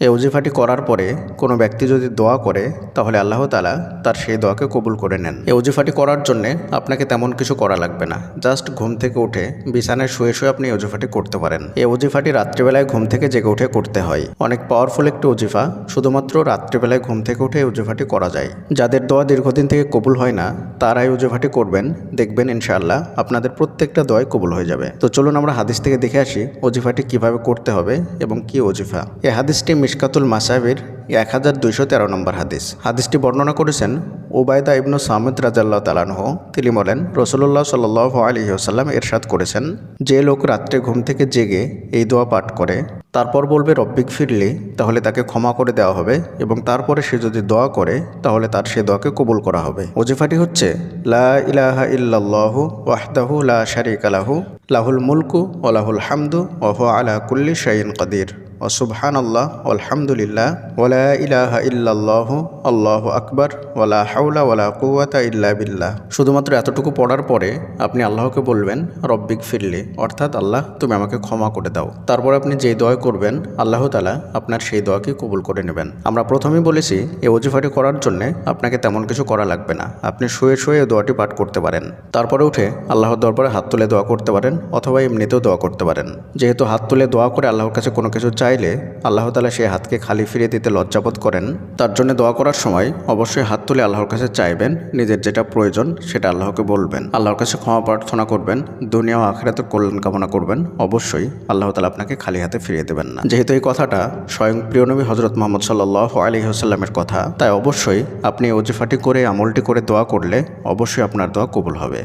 এই ওজিফাটি করার পরে কোনো ব্যক্তি যদি দোয়া করে, তাহলে আল্লাহ তালা তার সেই দোয়াকে কবুল করে নেন। এই ওজিফাটি করার জন্যে আপনাকে তেমন কিছু করা লাগবে না। জাস্ট ঘুম থেকে উঠে বিছানায় শুয়ে শুয়ে আপনি এই ওজিফাটি করতে পারেন। এই ওজিফাটি রাত্রিবেলায় ঘুম থেকে জেগে উঠে করতে হয়। অনেক পাওয়ারফুল একটি ওজিফা, শুধুমাত্র রাত্রিবেলায় ঘুম থেকে উঠে এই ওজিফাটি করা যায়। যাদের দোয়া দীর্ঘদিন থেকে কবুল হয় না তারা এই করবেন, দেখবেন ইনশাআল্লাহ আপনাদের প্রত্যেকটা দোয়াই কবুল হয়ে যাবে। তো চলুন আমরা হাদিস থেকে দেখে আসি, ওজিফাটি কীভাবে করতে হবে এবং কি ওজিফা। এই হাদিসটি মিশকাতুল মাসাবির এক হাজার দুইশো তেরো নম্বর হাদিস। হাদিসটি বর্ণনা করেছেন ওবায়দা ইবনু সামিদ রাজাল্লাহ তালানহ তিনি বলেন রসুল্লাহ সাল্লাহ আলহি আসাল্লাম এরশাদ করেছেন, যে লোক রাত্রে ঘুম থেকে জেগে এই দোয়া পাঠ করে, তারপর বলবে, রব্বিক ফিরলি তাহলে তাকে ক্ষমা করে দেওয়া হবে এবং তারপরে সে যদি দোয়া করে, তাহলে তার সে দোয়াকে কবুল করা হবে। ওজিফাটি হচ্ছে, লা ইলাহা ইল্লাল্লাহু ওয়াহদাহু লা শারিকা আলাহু লাহুল মুলকু ও লাহুল হামদু ওহ আলা কুল্লি শাইন কাদির। আল্লাহ ওলা ইলাহা ইল্লাল্লাহ, আল্লাহ কুয়াতা বিল্লাহ। শুধুমাত্র এতটুকু পড়ার পরে আপনি আল্লাহকে বলবেন, রব্বিক ফিরলি অর্থাৎ আল্লাহ, তুমি আমাকে ক্ষমা করে দাও তারপর আপনি যেই দোয়া করবেন, আল্লাহ তালা আপনার সেই দোয়াকে কবুল করে নেবেন। আমরা প্রথমেই বলেছি এই ওজিফাটি করার জন্য আপনাকে তেমন কিছু করা লাগবে না। আপনি শুয়ে শুয়ে দোয়াটি পাঠ করতে পারেন। তারপরে উঠে আল্লাহর দরবারে হাত তুলে দোয়া করতে পারেন, অথবা এমনিতেও দোয়া করতে পারেন। যেহেতু হাত তুলে দোয়া করে আল্লাহর কাছে কোনো কিছু চাইলে আল্লাহ তালা সেই হাতকে খালি ফিরিয়ে দিতে লজ্জাবোধ করেন। তার জন্য দোয়া করার সময় অবশ্যই হাত তুলে আল্লাহর কাছে চাইবেন, নিজের যেটা প্রয়োজন সেটা আল্লাহকে বলবেন। আল্লাহর কাছে ক্ষমা প্রার্থনা করবেন, দুনিয়া ও আখেরাতের কল্যাণ কামনা করবেন, অবশ্যই আল্লাহ তালা আপনাকে খালি হাতে ফিরিয়ে দেবেন না। যেহেতু এই কথাটা স্বয়ং প্রিয়নবী হজরত মোহাম্মদ সাল্লাহ আলী হাসাল্লামের কথা, তাই অবশ্যই আপনি ওজিফাটি করে, আমলটি করে দোয়া করলে অবশ্যই আপনার দোয়া কবুল হবে।